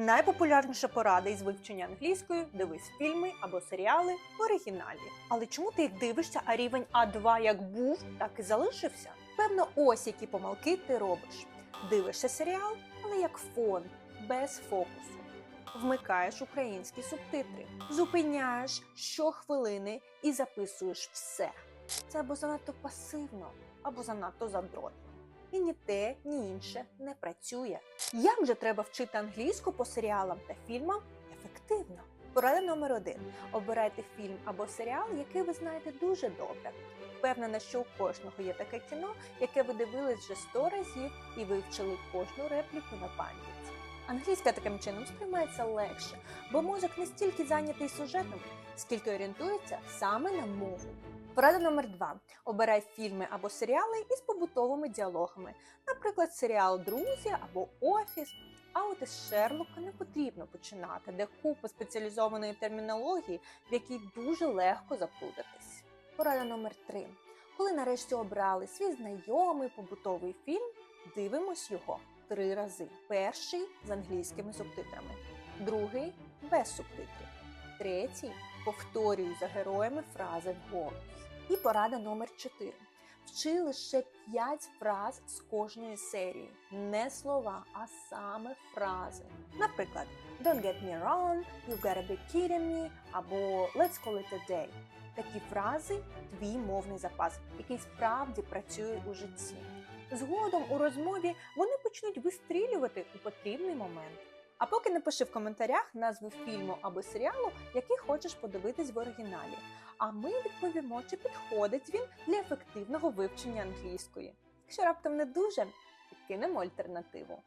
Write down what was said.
Найпопулярніша порада із вивчення англійської дивись фільми або серіали в оригіналі. Але чому ти їх дивишся, а рівень А2 як був, так і залишився? Певно, ось які помилки ти робиш. Дивишся серіал, але як фон, без фокусу. Вмикаєш українські субтитри, зупиняєш щохвилини і записуєш все. Це або занадто пасивно, або занадто задротно. І ні те, ні інше не працює. Як же треба вчити англійську по серіалам та фільмам ефективно? Порада номер один: обирайте фільм або серіал, який ви знаєте дуже добре. Впевнена, що у кожного є таке кіно, яке ви дивились вже сто разів і вивчили кожну репліку на пам'ять. Англійська таким чином сприймається легше, бо мозок не стільки зайнятий сюжетом, скільки орієнтується саме на мову. Порада номер два: обирай фільми або серіали із побутовими діалогами, наприклад, серіал Друзі або Офіс. А от із Шерлока не потрібно починати, де купа спеціалізованої термінології, в якій дуже легко заплутатись. Порада номер три. Коли нарешті обрали свій знайомий побутовий фільм, дивимось його три рази. Перший з англійськими субтитрами, другий без субтитрів, третій повторюю за героями фрази вголос. І порада номер 4. Вчи лише 5 фраз з кожної серії. Не слова, а саме фрази. Наприклад, Don't get me wrong, you gotta be kidding me, або Let's call it a day. Такі фрази твій мовний запас, який справді працює у житті. Згодом у розмові вони почнуть вистрілювати у потрібний момент. А поки напиши в коментарях назву фільму або серіалу, який хочеш подивитись в оригіналі. А ми відповімо, чи підходить він для ефективного вивчення англійської. Якщо раптом не дуже, підкинемо альтернативу.